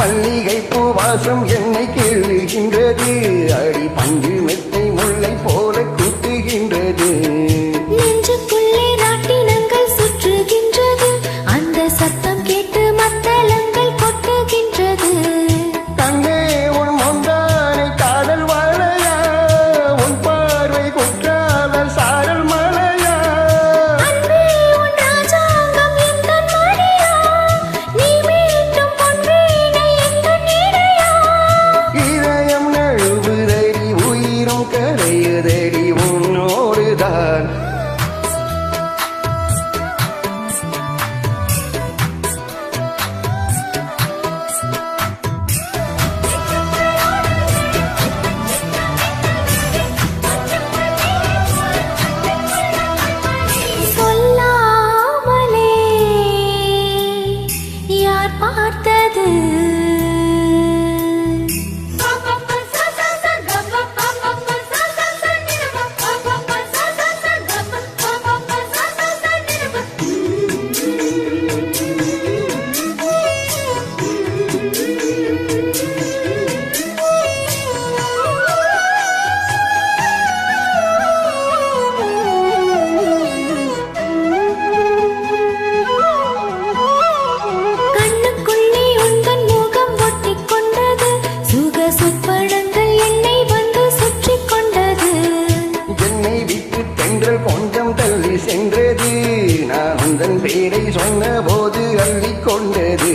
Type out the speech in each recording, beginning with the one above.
மல்லிகை பூவாசம் என்னை கேளுகின்றது. அடி பஞ்சு மெத்தை முல்லை போல குத்துகின்றது பார்த்தது. பேரை சொன்ன போது அள்ளிக்கொண்டது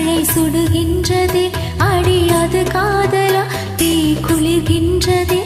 மழை சுடுகின்றதே அடியாது காதலா தீ குளிர்கின்றதே.